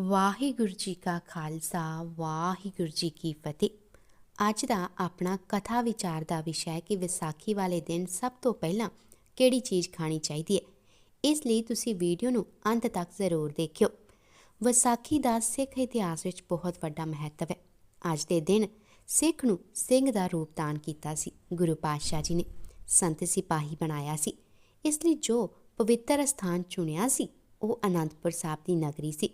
ਵਾਹਿਗੁਰੂ ਜੀ ਕਾ ਖਾਲਸਾ, ਵਾਹਿਗੁਰੂ ਜੀ ਕੀ ਫਤਿਹ। ਅੱਜ ਦਾ ਆਪਣਾ ਕਥਾ ਵਿਚਾਰ ਦਾ ਵਿਸ਼ਾ ਹੈ ਕਿ ਵਿਸਾਖੀ ਵਾਲੇ ਦਿਨ ਸਭ ਤੋਂ ਪਹਿਲਾਂ ਕਿਹੜੀ ਚੀਜ਼ ਖਾਣੀ ਚਾਹੀਦੀ ਹੈ? ਇਸ ਲਈ ਤੁਸੀਂ ਵੀਡੀਓ ਨੂੰ ਅੰਤ ਤੱਕ ਜ਼ਰੂਰ ਦੇਖਿਓ। ਵਿਸਾਖੀ ਦਾ ਸਿੱਖ ਇਤਿਹਾਸ ਵਿੱਚ ਬਹੁਤ ਵੱਡਾ ਮਹੱਤਵ ਹੈ। ਅੱਜ ਦੇ ਦਿਨ ਸਿੱਖ ਨੂੰ ਸਿੰਘ ਦਾ ਰੂਪ ਦਾਨ ਕੀਤਾ ਸੀ। ਗੁਰੂ ਪਾਤਸ਼ਾਹ ਜੀ ਨੇ ਸੰਤ ਸਿਪਾਹੀ ਬਣਾਇਆ ਸੀ। ਇਸ ਲਈ ਜੋ ਪਵਿੱਤਰ ਸਥਾਨ ਚੁਣਿਆ ਸੀ, ਉਹ ਅਨੰਦਪੁਰ ਸਾਹਿਬ ਦੀ ਨਗਰੀ ਸੀ।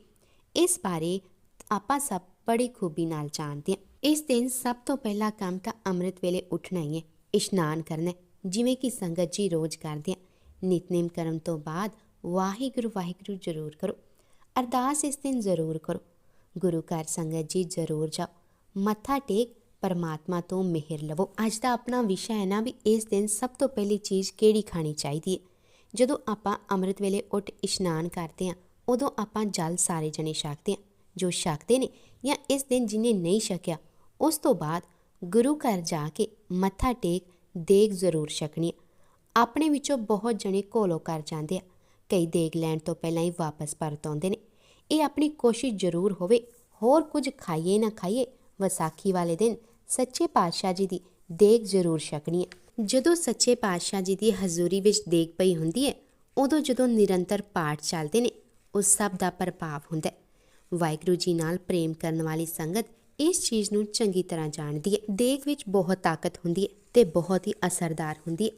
ਇਸ ਬਾਰੇ ਆਪਾਂ ਸਭ ਬੜੀ ਖੂਬੀ ਨਾਲ ਜਾਣਦੇ ਹਾਂ। ਇਸ ਦਿਨ ਸਭ ਤੋਂ ਪਹਿਲਾ ਕੰਮ ਤਾਂ ਅੰਮ੍ਰਿਤ ਵੇਲੇ ਉੱਠਣਾ ਹੀ ਹੈ, ਇਸ਼ਨਾਨ ਕਰਨਾ ਜਿਵੇਂ ਕਿ ਸੰਗਤ ਜੀ ਰੋਜ਼ ਕਰਦੇ ਆ ਨਿਤਨੇਮ ਕਰਨ ਤੋਂ ਬਾਅਦ ਵਾਹਿਗੁਰੂ ਵਾਹਿਗੁਰੂ ਜ਼ਰੂਰ ਕਰੋ। ਅਰਦਾਸ ਇਸ ਦਿਨ ਜ਼ਰੂਰ ਕਰੋ। ਗੁਰੂ ਘਰ ਸੰਗਤ ਜੀ ਜ਼ਰੂਰ ਜਾਓ। ਮੱਥਾ ਟੇਕ, ਪਰਮਾਤਮਾ ਤੋਂ ਮਿਹਰ ਲਵੋ। ਅੱਜ ਦਾ ਆਪਣਾ ਵਿਸ਼ਾ ਹੈ ਨਾ ਵੀ ਇਸ ਦਿਨ ਸਭ ਤੋਂ ਪਹਿਲੀ ਚੀਜ਼ ਕਿਹੜੀ ਖਾਣੀ ਚਾਹੀਦੀ ਹੈ? ਜਦੋਂ ਆਪਾਂ ਅੰਮ੍ਰਿਤ ਵੇਲੇ ਉੱਠ ਇਸ਼ਨਾਨ ਕਰਦੇ ਹਾਂ ਉਦੋਂ ਆਪਾਂ ਜਲ ਸਾਰੇ ਜਣੇ ਛਕਦੇ ਹਾਂ, ਜੋ ਛਕਦੇ ਨੇ ਜਾਂ ਇਸ ਦਿਨ ਜਿਹਨੇ ਨਹੀਂ ਛਕਿਆ, ਉਸ ਤੋਂ ਬਾਅਦ ਗੁਰੂ ਘਰ ਜਾ ਕੇ ਮੱਥਾ ਟੇਕ ਦੇਗ ਜ਼ਰੂਰ ਛਕਣੀ ਹੈ ਆਪਣੇ ਵਿੱਚੋਂ ਬਹੁਤ ਜਣੇ ਘੋਲੋ ਕਰ ਜਾਂਦੇ ਆ, ਕਈ ਦੇਗ ਲੈਣ ਤੋਂ ਪਹਿਲਾਂ ਹੀ ਵਾਪਸ ਪਰਤ ਆਉਂਦੇ ਨੇ। ਇਹ ਆਪਣੀ ਕੋਸ਼ਿਸ਼ ਜ਼ਰੂਰ ਹੋਵੇ, ਹੋਰ ਕੁਝ ਖਾਈਏ ਨਾ ਖਾਈਏ, ਵਿਸਾਖੀ ਵਾਲੇ ਦਿਨ ਸੱਚੇ ਪਾਤਸ਼ਾਹ ਜੀ ਦੀ ਦੇਗ ਜ਼ਰੂਰ ਛਕਣੀ ਹੈ ਜਦੋਂ ਸੱਚੇ ਪਾਤਸ਼ਾਹ ਜੀ ਦੀ ਹਜ਼ੂਰੀ ਵਿੱਚ ਦੇਗ ਪਈ ਹੁੰਦੀ ਹੈ, ਉਦੋਂ ਜਦੋਂ ਨਿਰੰਤਰ ਪਾਠ ਚੱਲਦੇ ਨੇ ਉਸ ਸਭ ਦਾ ਪ੍ਰਭਾਵ ਹੁੰਦਾ ਹੈ। ਵਾਹਿਗੁਰੂ ਜੀ ਨਾਲ ਪ੍ਰੇਮ ਕਰਨ ਵਾਲੀ ਸੰਗਤ ਇਸ ਚੀਜ਼ ਨੂੰ ਚੰਗੀ ਤਰ੍ਹਾਂ ਜਾਣਦੀ ਹੈ। ਦੇਖ ਵਿੱਚ ਬਹੁਤ ਤਾਕਤ ਹੁੰਦੀ ਹੈ ਤੇ ਬਹੁਤ ਹੀ ਅਸਰਦਾਰ ਹੁੰਦੀ ਹੈ।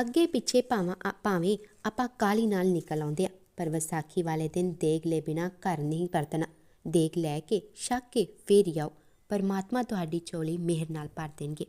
ਅੱਗੇ ਪਿੱਛੇ ਭਾਵਾਂ ਭਾਵੇਂ ਆਪਾਂ ਕਾਲੀ ਨਾਲ ਨਿਕਲ ਆਉਂਦੇ ਆ ਪਰ ਵਿਸਾਖੀ ਵਾਲੇ ਦਿਨ ਦੇਗ ਲੈ ਬਿਨਾ ਘਰ ਨਹੀਂ ਪਰਤਣਾ ਦੇਗ ਲੈ ਕੇ, ਛੱਕ ਕੇ ਫੇਰ ਹੀ ਆਓ। ਪਰਮਾਤਮਾ ਤੁਹਾਡੀ ਚੋਲੀ ਮਿਹਰ ਨਾਲ ਭਰ ਦੇਣਗੇ।